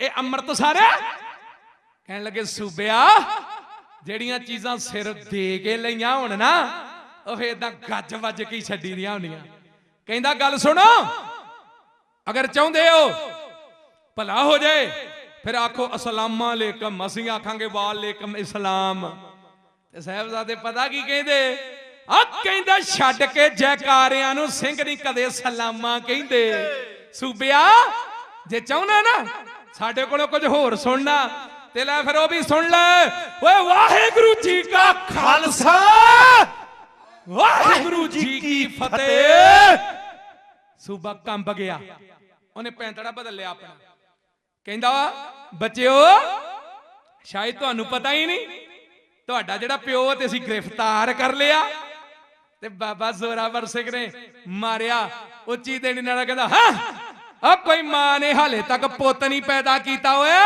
ਇਹ ਅੰਮ੍ਰਿਤਸਰ ਕਹਿਣ ਲੱਗੇ ਸੂਬਿਆ ਜਿਹੜੀਆਂ ਚੀਜ਼ਾਂ ਸਿਰ ਦੇ ਕੇ ਲਈਆਂ ਹੁਣ ਨਾ ਉਹ ਇਦਾਂ ਗੱਜ ਵੱਜ ਕੇ ਹੀ ਛੱਡੀ ਦੀਆਂ ਹੁੰਦੀਆਂ ਕਹਿੰਦਾ, ਗੱਲ ਸੁਣੋ। ਅਗਰ ਚਾਹੁੰਦੇ ਹੋ, ਭਲਾ ਹੋ ਜਾਏ ਫਿਰ ਆਖੋ, ਅਸਲਾਮਾ ਅਲੈਕਮ। ਅਸੀਂ ਆਖਾਂਗੇ, ਵਾਲੇਕਮ ਇਸਲਾਮ। ਤੇ ਸਾਹਿਬਜ਼ਾਦੇ ਪਤਾ ਕੀ ਕਹਿੰਦੇ? ਆ ਕਹਿੰਦਾ, ਛੱਡ ਕੇ ਜੈਕਾਰਿਆਂ ਨੂੰ ਸਿੰਘ ਨਹੀਂ ਕਦੇ ਸਲਾਮਾ ਕਹਿੰਦੇ। ਸੂਬਿਆ, ਜੇ ਚਾਹੁੰਦਾ ਨਾ, ਸਾਡੇ ਕੋਲੋਂ ਕੁਝ ਹੋਰ ਸੁਣਨਾ, ਤੇ ਲੈ ਫਿਰ ਉਹ ਵੀ ਸੁਣ ਲੈ। ਓਏ ਵਾਹਿਗੁਰੂ ਜੀ ਕਾ ਖਾਲਸਾ! ਵਾਹਿਗੁਰੂ ਜੀ ਕੀ ਫਤਿਹ। ਸੂਬਾ ਕੰਬ ਗਿਆ। ਉਹਨੇ ਪੈਂਤੜਾ ਬਦਲ ਲਿਆ ਆਪਣਾ। ਕਹਿੰਦਾ ਬੱਚਿਓ ਸ਼ਾਇਦ ਤੁਹਾਨੂੰ ਪਤਾ ਹੀ ਨਹੀਂ ਤੁਹਾਡਾ ਜਿਹੜਾ ਪਿਓ ਤੇ ਅਸੀਂ ਗ੍ਰਿਫਤਾਰ ਕਰ ਲਿਆ। ਤੇ ਬਾਬਾ ਜ਼ੋਰਾਵਰ ਸਿੰਘ ਨੇ ਮਾਰਿਆ ਉੱਚੀ ਦੇਣੀ ਨਾਲ ਕਹਿੰਦਾ ਹਾਂ? ਆ ਕੋਈ ਮਾਂ ਨੇ ਹਾਲੇ ਤੱਕ ਪੁੱਤ ਨਹੀਂ ਪੈਦਾ ਕੀਤਾ ਓਏ।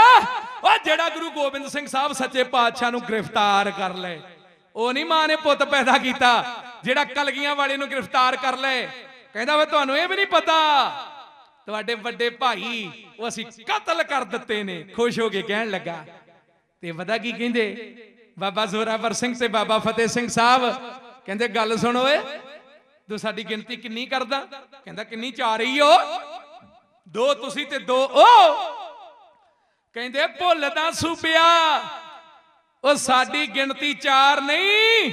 ਉਹ ਜਿਹੜਾ ਗੁਰੂ ਗੋਬਿੰਦ ਸਿੰਘ ਸਾਹਿਬ ਸੱਚੇ ਪਾਤਸ਼ਾਹ ਨੂੰ ਗ੍ਰਿਫਤਾਰ ਕਰ ਲਏ। ਉਹ ਨਹੀਂ ਮਾਂ ਨੇ ਪੁੱਤ ਪੈਦਾ ਕੀਤਾ, ਜਿਹੜਾ ਕਲਗੀਆਂ ਵਾਲੇ ਨੂੰ ਗ੍ਰਿਫਤਾਰ ਕਰ ਲਏ। ਕਹਿੰਦਾ ਵੇ, ਤੁਹਾਨੂੰ ਇਹ ਵੀ ਨਹੀਂ ਪਤਾ, ਤੁਹਾਡੇ ਵੱਡੇ ਭਾਈ ਉਹ ਅਸੀਂ ਕਤਲ ਕਰ ਦਿੱਤੇ ਨੇ। ਖੁਸ਼ ਹੋ ਕੇ ਕਹਿਣ ਲੱਗਾ। ਤੇ ਪਤਾ ਕੀ ਕਹਿੰਦੇ? ਬਾਬਾ ਜ਼ੋਰਾਵਰ ਸਿੰਘ ਤੇ ਬਾਬਾ ਫਤਿਹ ਸਿੰਘ ਸਾਹਿਬ ਕਹਿੰਦੇ, ਗੱਲ ਸੁਣ ਓਏ, ਤੂੰ ਸਾਡੀ ਗਿਣਤੀ ਕਿੰਨੀ ਕਰਦਾ? ਕਹਿੰਦਾ, ਕਿੰਨੀ ਚਾਰ ਹੀ ਓ। ਦੋ ਤੁਸੀਂ ਤੇ ਦੋ ਉਹ ਕਹਿੰਦੇ ਭੁੱਲਦਾ ਸੂਬਿਆ ਉਹ ਸਾਡੀ ਗਿਣਤੀ ਚਾਰ ਨਹੀਂ।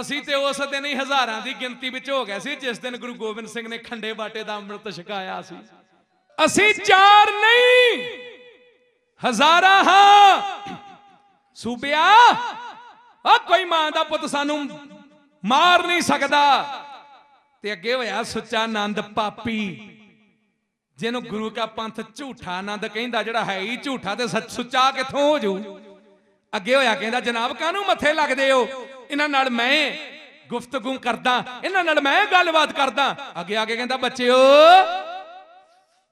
ਅਸੀਂ ਤੇ ਉਸ ਦਿਨ ਹੀ ਹਜ਼ਾਰਾਂ ਦੀ ਗਿਣਤੀ ਵਿੱਚ ਹੋ ਗਏ ਸੀ, ਜਿਸ ਦਿਨ ਗੁਰੂ ਗੋਬਿੰਦ ਸਿੰਘ ਨੇ ਖੰਡੇ ਬਾਟੇ ਦਾ ਅੰਮ੍ਰਿਤ ਛਕਾਇਆ ਸੀ। ਅਸੀਂ ਚਾਰ ਨਹੀਂ। ਹਜ਼ਾਰਾਂ ਹਾਂ। ਸੂਬਿਆ ਆ ਕੋਈ ਮਾਂ ਦਾ ਪੁੱਤ ਸਾਨੂੰ ਮਾਰ ਨਹੀਂ ਸਕਦਾ। ਤੇ ਅੱਗੇ ਹੋਇਆ ਸੁੱਚਾ ਆਨੰਦ ਪਾਪੀ, ਜਿਹਨੂੰ ਗੁਰੂ ਕਾ ਪੰਥ ਝੂਠਾ ਆਨੰਦ ਕਹਿੰਦਾ, ਜਿਹੜਾ ਹੈ ਹੀ ਝੂਠਾ ਤੇ ਸੱਚ ਸੁੱਚਾ ਕਿੱਥੋਂ ਹੋ ਜੂ? ਅੱਗੇ ਹੋਇਆ ਕਹਿੰਦਾ, ਜਨਾਬ, ਕਾਹਨੂੰ ਮੱਥੇ ਲੱਗਦੇ ਹੋ? ਇਹਨਾਂ ਨਾਲ ਮੈਂ ਗੁਫ਼ਤਗੂ ਕਰਦਾ, ਇਹਨਾਂ ਨਾਲ ਮੈਂ ਗੱਲਬਾਤ ਕਰਦਾ। ਅੱਗੇ ਆ ਕੇ ਕਹਿੰਦਾ, ਬੱਚਿਓ,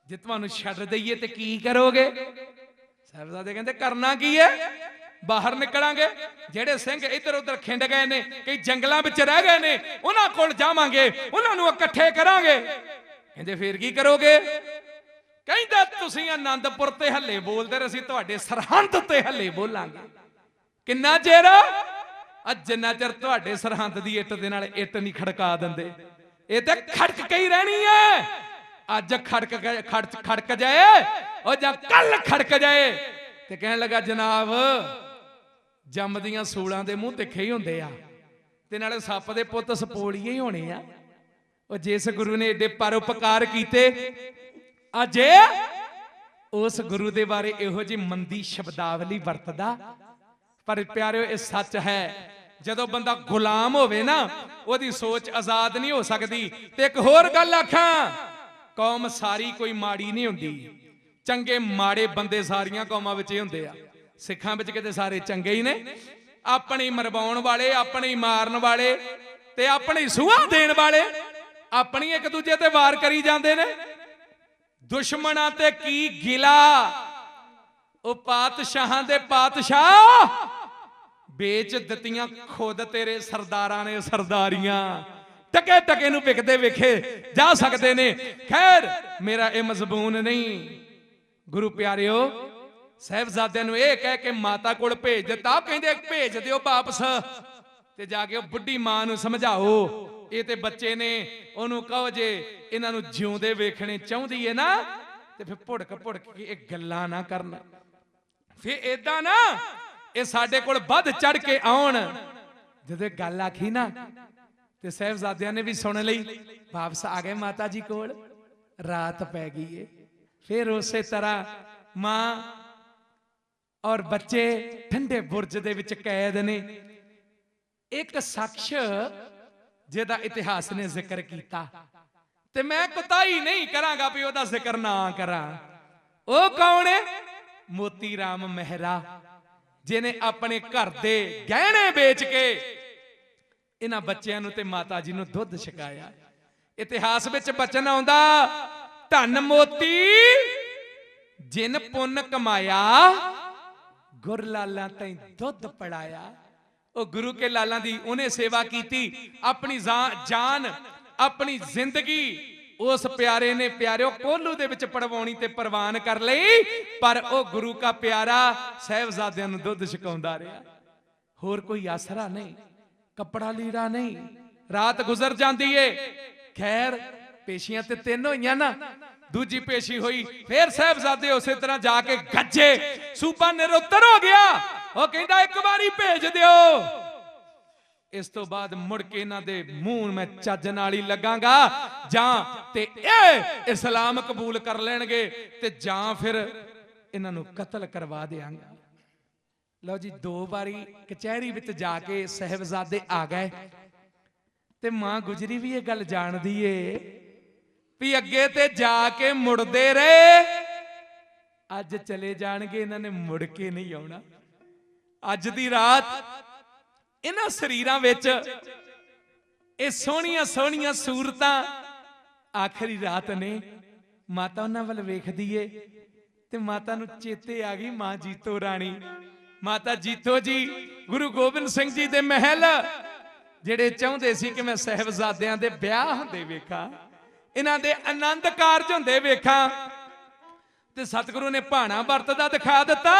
ਜੇ ਤੁਹਾਨੂੰ ਛੱਡ ਦਈਏ ਤੇ ਕੀ ਕਰੋਗੇ? ਸਾਹਿਬਜ਼ਾਦੇ ਕਹਿੰਦੇ, ਕਰਨਾ ਕੀ ਹੈ? ਬਾਹਰ ਨਿਕਲਾਂਗੇ। ਜਿਹੜੇ ਸਿੰਘ ਇੱਧਰ ਉੱਧਰ ਖਿੰਡ ਗਏ ਨੇ, ਕਈ ਜੰਗਲਾਂ ਵਿੱਚ ਰਹਿ ਗਏ ਨੇ, ਉਹਨਾਂ ਕੋਲ ਜਾਵਾਂਗੇ, ਉਹਨਾਂ ਨੂੰ ਇਕੱਠੇ ਕਰਾਂਗੇ। ਕਹਿੰਦੇ, ਫੇਰ ਕੀ ਕਰੋਗੇ? ਕਹਿੰਦਾ, ਤੁਸੀਂ ਆਨੰਦਪੁਰ ਤੇ ਹੱਲੇ ਬੋਲਦੇ ਰਹੇ ਅਸੀਂ ਤੁਹਾਡੇ ਸਰਹੰਦ ਤੇ ਹੱਲੇ ਬੋਲਾਂਗੇ। ਕਿੰਨਾ ਚਿਰ? ਅੱਜ ਜਿੰਨਾ ਚਿਰ ਤੁਹਾਡੇ ਸਰਹੰਦ ਦੀ ਇੱਟ ਦੇ ਨਾਲ ਇੱਟ ਨਹੀਂ ਖੜਕਾ ਦਿੰਦੇ, ਇਹ ਤਾਂ ਖੜਕ ਕੇ ਹੀ ਰਹਿਣੀ ਹੈ। ਅੱਜ ਖੜਕ ਗਏ ਖੜਕ ਖੜਕ ਜਾਏ, ਉਹ ਜਾਂ ਕੱਲ ਖੜਕ ਜਾਏ। ਤੇ ਕਹਿਣ ਲੱਗਾ, ਜਨਾਬ ਜੰਮਦੀਆਂ ਸੂਲਾਂ ਦੇ ਮੂੰਹ ਤਿੱਖੇ ਹੀ ਹੁੰਦੇ ਆ। ਤੇ ਨਾਲੇ ਸੱਪ ਦੇ ਪੁੱਤ ਸਪੋਲੀਏ ਹੀ ਹੋਣੇ ਆ। ਉਹ ਜਿਸ ਗੁਰੂ ਨੇ ਏਡੇ ਪਰਉਪਕਾਰ ਕੀਤੇ, ਅੱਜ ਉਸ ਗੁਰੂ ਦੇ ਬਾਰੇ ਇਹੋ ਜੀ ਮੰਦੀ ਸ਼ਬਦਾਵਲੀ ਵਰਤਦਾ ਪਰ ਪਿਆਰਿਓ, ਇਹ ਸੱਚ ਹੈ। ਜਦੋਂ ਬੰਦਾ ਗੁਲਾਮ ਹੋਵੇ ਨਾ, ਉਹਦੀ ਸੋਚ ਆਜ਼ਾਦ ਨਹੀਂ ਹੋ ਸਕਦੀ। ਤੇ ਇੱਕ ਹੋਰ ਗੱਲ ਆਖਾਂ, ਕੌਮ ਸਾਰੀ ਕੋਈ ਮਾੜੀ ਨਹੀਂ ਹੁੰਦੀ। ਚੰਗੇ ਮਾੜੇ ਬੰਦੇ ਸਾਰੀਆਂ ਕੌਮਾਂ ਵਿੱਚ ਹੀ ਹੁੰਦੇ ਆ। ਸਿੱਖਾਂ ਵਿੱਚ ਕਿਤੇ ਸਾਰੇ ਚੰਗੇ ਹੀ ਨੇ। ਆਪਣੇ ਮਰਵਾਉਣ ਵਾਲੇ, ਆਪਣੇ ਮਾਰਨ ਵਾਲੇ ਤੇ ਆਪਣੇ ਹੀ ਦੇਣ ਵਾਲੇ ਆਪਣੀ ਇੱਕ ਦੂਜੇ ਤੇ ਵਾਰ ਕਰੀ ਜਾਂਦੇ ਨੇ। ਦੁਸ਼ਮਣਾਂ ਤੇ ਕੀ ਗਿਲਾ? ਉਹ ਪਾਤਸ਼ਾਹਾਂ ਦੇ ਪਾਤਸ਼ਾਹ ਵੇਚ ਦਿੱਤੀਆਂ ਖੁਦ ਤੇਰੇ ਸਰਦਾਰਾਂ ਨੇ ਸਰਦਾਰੀਆਂ। ਟਕੇ ਟਕੇ ਨੂੰ ਵਿਕਦੇ ਵੇਖੇ ਜਾ ਸਕਦੇ ਨੇ। ਖੈਰ, ਮੇਰਾ ਇਹ ਮਜ਼ਬੂਨ ਨਹੀਂ। ਗੁਰੂ ਪਿਆਰਿਓ, ਸਹਿਬਜ਼ਾਦਿਆਂ ਨੂੰ ਇਹ ਕਹਿ ਕੇ ਮਾਤਾ ਕੋਲ ਭੇਜ ਦਿੱਤਾ। ਕਹਿੰਦੇ, ਭੇਜ ਦਿਓ ਵਾਪਸ। ਤੇ ਜਾ ਕੇ ਉਹ ਬੁੱਢੀ ਮਾਂ ਨੂੰ ਸਮਝਾਓ। ਇਹ ਤੇ ਬੱਚੇ ਨੇ। ਉਹਨੂੰ ਕਹੋ ਜੇ ਇਹਨਾਂ ਨੂੰ ਜਿਉਂਦੇ ਵੇਖਣੇ ਚਾਹੁੰਦੀ ਹੈ ਨਾ, ਤੇ ਫਿਰ ਭੁੜਕ ਭੁੜਕ ਕੇ ਇਹ ਗੱਲਾਂ ਨਾ ਕਰਨ। ਫਿਰ ਏਦਾਂ ਨਾ ਇਹ ਸਾਡੇ ਕੋਲ ਵੱਧ ਚੜ ਕੇ ਆਉਣ। ਜਦੋਂ ਗੱਲ ਆਖੀ ਨਾ, ਤੇ ਸਹਿਬਜ਼ਾਦਿਆਂ ਨੇ ਵੀ ਸੁਣ ਲਈ, ਵਾਪਸ ਆ ਗਏ ਮਾਤਾ ਜੀ ਕੋਲ। ਰਾਤ ਪੈ ਗਈ ਏ। ਫਿਰ ਉਸੇ ਤਰ੍ਹਾਂ ਮਾਂ ਔਰ ਬੱਚੇ ਠੰਡੇ ਬੁਰਜ ਦੇ ਵਿੱਚ ਕੈਦ ਨੇ। ਇੱਕ ਸ਼ਖਸ ਜਿਹਦਾ ਇਤਿਹਾਸ ਨੇ ਜ਼ਿਕਰ ਕੀਤਾ। ਤੇ ਮੈਂ ਕੁਤਾਈ ਨਹੀਂ ਕਰਾਂਗਾ ਵੀ ਉਹਦਾ ਜ਼ਿਕਰ ਨਾ ਕਰਾਂ। ਉਹ ਕੌਣ ਹੈ ਮੋਤੀ ਰਾਮ ਮਹਿਰਾ। ਜਿਹਨੇ ਆਪਣੇ ਘਰ ਦੇ ਗਹਿਣੇ ਵੇਚ ਕੇ ਇਹਨਾਂ ਬੱਚਿਆਂ ਨੂੰ ਤੇ ਮਾਤਾ ਜੀ ਨੂੰ ਦੁੱਧ ਛਕਾਇਆ। ਇਤਿਹਾਸ ਵਿੱਚ ਬਚਨ ਆਉਂਦਾ, ਧੰਨ ਮੋਤੀ, ਜਿਨ ਪੁੰਨ ਕਮਾਇਆ, ਗੁਰ ਲਾਲਾਂ ਤੈਂ ਦੁੱਧ ਪੜਾਇਆ। ਉਹ ਗੁਰੂ ਕੇ ਲਾਲਾਂ ਦੀ ਉਹਨੇ ਸੇਵਾ ਕੀਤੀ, ਆਪਣੀ ਜਾਨ, ਆਪਣੀ ਜ਼ਿੰਦਗੀ ਉਸ ਪਿਆਰੇ ਨੇ ਪਿਆਰਿਓ ਕੋਲੂ ਦੇ ਵਿੱਚ ਪੜਵਾਉਣੀ ਤੇ ਪ੍ਰਵਾਨ ਕਰ ਲਈ, ਪਰ ਉਹ ਗੁਰੂ ਕਾ ਪਿਆਰਾ ਸਹਿਬਜ਼ਾਦਿਆਂ ਨੂੰ ਦੁੱਧ ਛਕਾਉਂਦਾ ਰਿਹਾ। ਹੋਰ ਕੋਈ ਆਸਰਾ ਨਹੀਂ, ਕੱਪੜਾ ਲੀੜਾ ਨਹੀਂ, ਰਾਤ ਗੁਜ਼ਰ ਜਾਂਦੀ ਏ। ਖੈਰ, ਪੇਸ਼ੀਆਂ ਤੇ ਤਿੰਨ ਹੋਈਆਂ ਨਾ, ਦੂਜੀ ਪੇਸ਼ੀ ਹੋਈ, ਫੇਰ ਸਾਹਿਬਜ਼ਾਦੇ ਉਸੇ ਤਰ੍ਹਾਂ ਜਾ ਕੇ ਗੱਜੇ, ਸੂਬਾ ਨਿਰੁੱਤਰ ਹੋ ਗਿਆ। ਉਹ ਕਹਿੰਦਾ, ਇੱਕ ਵਾਰੀ ਭੇਜ ਦਿਓ। ਇਸ ਤੋਂ ਬਾਅਦ ਮੁੜ ਕੇ ਇਹਨਾਂ ਦੇ ਮੂੰਹ ਮੈਂ ਚੱਜ ਨਾਲ ਹੀ ਲੱਗਾਂਗਾ, ਜਾਂ ਤੇ ਇਹ ਇਸਲਾਮ ਕਬੂਲ ਕਰ ਲੈਣਗੇ ਤੇ ਜਾਂ ਫਿਰ ਇਹਨਾਂ ਨੂੰ ਕਤਲ ਕਰਵਾ ਦੇਵਾਂਗਾ ਲਓ ਜੀ, ਦੋ ਵਾਰੀ ਕਚਹਿਰੀ ਵਿੱਚ ਜਾ ਕੇ ਸਹਿਬਜ਼ਾਦੇ ਆ ਗਏ। ਤੇ ਮਾਂ ਗੁਜਰੀ ਵੀ ਇਹ ਗੱਲ ਜਾਣਦੀ ਏ ਵੀ ਅੱਗੇ ਤੇ ਜਾ ਕੇ ਮੁੜਦੇ ਰਹੇ, ਅੱਜ ਚਲੇ ਜਾਣਗੇ, ਇਹਨਾਂ ਨੇ ਮੁੜ ਕੇ ਨਹੀਂ ਆਉਣਾ। ਅੱਜ ਦੀ ਰਾਤ ਇਹਨਾਂ ਸਰੀਰਾਂ ਵਿੱਚ ਇਹ ਸੋਹਣੀਆਂ ਸੋਹਣੀਆਂ ਸੂਰਤਾਂ ਆਖਰੀ ਰਾਤ ਨੇ। ਮਾਤਾ ਉਹਨਾਂ ਵੱਲ ਵੇਖਦੀ ਏ ਤੇ ਮਾਤਾ ਨੂੰ ਚੇਤੇ ਆ ਗਈ ਮਾਂ ਜੀਤੋ ਰਾਣੀ। ਮਾਤਾ ਜੀਤੋ ਜੀ, ਗੁਰੂ ਗੋਬਿੰਦ ਸਿੰਘ ਜੀ ਦੇ ਮਹਿਲ, ਜਿਹੜੇ ਚਾਹੁੰਦੇ ਸੀ ਕਿ ਮੈਂ ਸਹਿਬਜ਼ਾਦਿਆਂ ਦੇ ਵਿਆਹ ਹੁੰਦੇ ਵੇਖਾਂ, ਇਹਨਾਂ ਦੇ ਆਨੰਦ ਕਾਰਜ ਹੁੰਦੇ ਵੇਖਾਂ। ਤੇ ਸਤਿਗੁਰੂ ਨੇ ਭਾਣਾ ਵਰਤਦਾ ਦਿਖਾ ਦਿੱਤਾ।